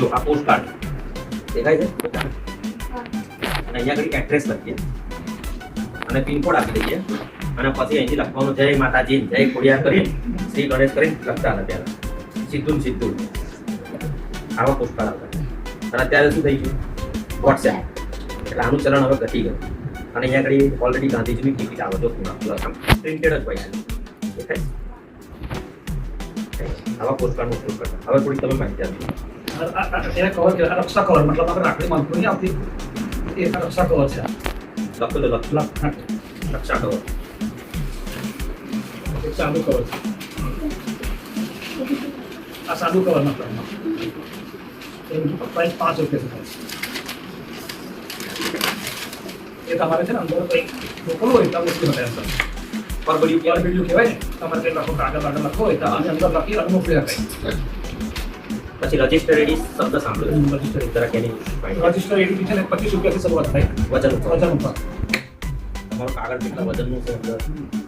જો આ post card દેખાય છે? અને અહીંયા આગળ એડ્રેસ લખીએ. અને પિનકોડ આપી દઈએ. અને પછી અહીંથી લખવાનું જય માતાજી જય ખોડિયાર કરીને શ્રી ગણેશ કરીને લખતા હતા ત્યારે સીધું સીધું. આવા પોસ્ટ કાર્ડ આવતા અને અત્યારે શું થઈ ગયું? વોટ્સએપ એટલે આનું ચલણ હવે ઘટી ગયું. અને અહીંયા આગળ ઓલરેડી ગાંધીજીની ટિકિટ આવે જો પ્રિન્ટેડ જ દેખાય આવા પોસ્ટકાર્ડનો ઉપયોગ કરતા. હવે થોડી તમે માહિતી આપી એને કવર કે રક્ષા કવર મતલબ આપણે રાખડી નહીં આવતી એ રક્ષા કવર છે તો લખ નાખ. રક્ષા કરો સાદું કવર છે આ સાદું કવર મતલબ એનું પ્રાઇસ પાંચ રૂપિયા છે એ તમારે છે ને અંદર કંઈક મોકલવું હોય તો મોકલી શકાય અંદર પર બધી ક્યારે બીજું કહેવાય ને તમારે કંઈક લખો કાગળ કાગળ લખો હોય તો આની અંદર લખી અને મોકલી શકાય પછી રજિસ્ટર એડી શબ્દ સાંભળ્યો. રજિસ્ટર જરાક એની. રજિસ્ટર એટી છે ને પચીસ રૂપિયાથી શરૂઆત થાય. વજન વજન ઉપર. તમારું કાગળ કેટલા વજનનું છે? અંદર.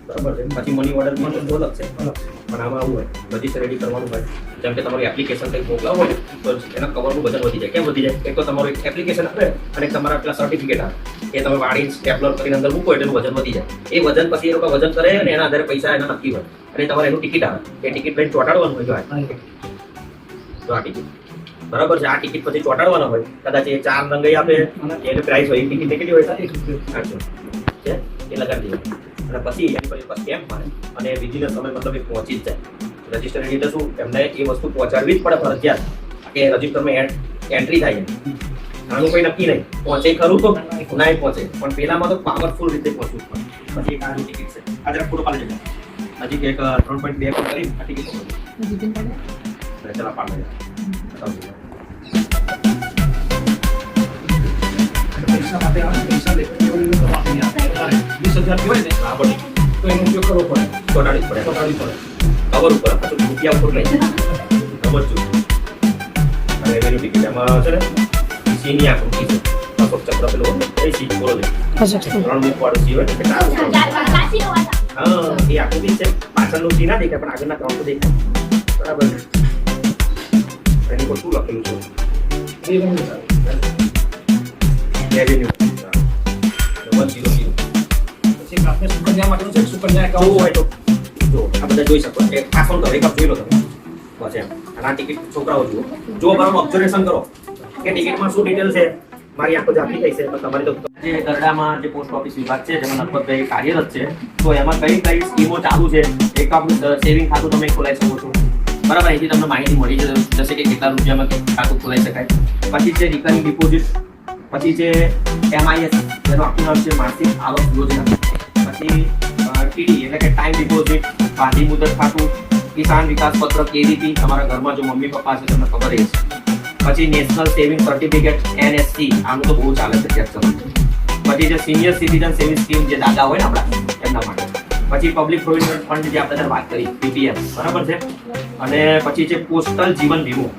બરાબર છે. પછી મની ઓર્ડરમાં તો અલગ છે. પણ આમાં આવું હોય. રજિસ્ટર રેડી કરવાનું હોય. જેમ કે તમારી એપ્લિકેશન કંઈક મોકલાવો હોય તો એના કવરનું વજન વધી જાય. કેમ વધી જાય? એક તો તમારું એક એપ્લિકેશન આપે અને તમારા પેલા સર્ટિફિકેટ આવે એ તમે વાળી સ્ટેપલર કરીને અંદર મૂકો એટલે વજન વધી જાય. એ વજન પછી એ લોકો વજન કરે અને એના આધારે પૈસા એના નક્કી હોય. અને તમારે એનું ટિકિટ આવે. એ ટિકિટ લઈને ચોટાડવાનું હોય જો તો આ ટિકિટ બરાબર છે? આ ટિકિટ પછી ચોંટાડવાના હોય. કદાચ એ ચાર રંગઈ આપે એની પ્રાઇસ હોય એ ટિકિટ કેટલી હોય સાહેબ છે? એ લગાડી દેવાનું. અને પછી એની પછી સ્ટેમ્પ મારે. અને વિધિના સમય મતલબ એ પહોંચી જ જાય. રજિસ્ટર એટલે શું? એમને એ વસ્તુ પહોંચાડવી જ પડે ફરજિયાત. કે રજિસ્ટરમાં એન્ટ્રી થાય એની. આનું કોઈ નક્કી નહીં. પહોંચે ખરું તો? ના પહોંચે. પણ પેલામાં તો પાવરફુલ રીતે પહોંચવું પડે. પછી એક આની ટિકિટ છે. આજે પૂરો પાડી દેજો. હજી એક ત્રણ પોઈન્ટ બે કરી આ ટિકિટ પાડી આવે. તારે વીસ હજાર કહેવાય ને હા પણ તો એનો ઉપયોગ કરવો પડે ચોટાડી પડે પકડાવી પડે કવર ઉપર પાછું રૂપિયા ઉપર લઈ ખબર છું અને એની ટિકિટ એમાં છે ને સીની આકૃતિ છે અશોક ચક્ર પેલો એ સી બોલો છે. ત્રણ બુક વાળું સી હોય ને હા એ આકૃતિ છે પાછળનું સી ના દેખાય પણ આગળના ત્રણ તો દેખાય. બરાબર. એની પર શું લખેલું છે એ સારું રેવન્યુ વન ઝીરો ઝીરો પછી આપણે સુકન્યા માટેનું છે સુકન્યા જોવું હોય એકાઉન્ટ તો જો આ બધા જોઈ શકો એક પાછળ કરો એક આપ જોઈ લો તમે બસ એમ અને આ ટિકિટ છોકરાઓ જુઓ જો બરાબર ઓબ્ઝર્વેશન કરો કે ટિકિટમાં શું ડિટેલ છે મારી આંખો ઝાંખી થઈ છે પણ તમારી તો જે ગરડામાં જે પોસ્ટ ઓફિસ વિભાગ છે જેમાં નરપતભાઈ કાર્યરત છે તો એમાં કઈ કઈ સ્કીમો ચાલુ છે એક આપણું સેવિંગ ખાતું તમે ખોલાવી શકો છો બરાબર, અહીંથી તમને માહિતી મળી જશે કે કેટલા રૂપિયામાં ખાતું ખોલાઈ શકાય. પછી છે રિકરિંગ ડિપોઝિટ પછી છે એમઆઈએસ જેનું આખું નામ છે માસિક આવક યોજના. પછી ટીડી એટલે કે ટાઈમ ડિપોઝિટ બાંધી મુદત ખાતું, કિસાન વિકાસ પત્ર કેવીપી તમારા ઘરમાં જો મમ્મી પપ્પા છે તમને ખબર એ છે પછી નેશનલ સેવિંગ સર્ટિફિકેટ એનએસસી આનું તો બહુ ચાલે છે પછી જે સિનિયર સિટીઝન સેવિંગ સ્કીમ જે દાદા હોય ને આપણા પછી પબ્લિક પ્રોવિડન્ટ ફંડ જે આપણે વાત કરી પીપીએમ બરાબર છે? અને પછી છે પોસ્ટલ જીવન વીમો.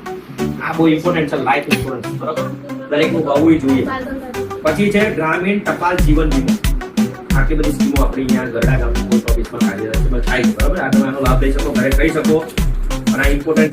આ બહુ ઇમ્પોર્ટન્ટ છે લાઈફ ઇન્સ્યોરન્સ બરાબર? દરેકનું હોવું જોઈએ. પછી છે ગ્રામીણ ટપાલ જીવન વીમો. આટલી બધી સ્કીમો આપણે અહીંયા ગરડા ગામની પોસ્ટ ઓફિસમાં કાર્યરત થાય છે, બરાબર? આ તમે આનો લાભ લઈ શકો, ઘરે કહી શકો. અને આ ઇમ્પોર્ટન્ટ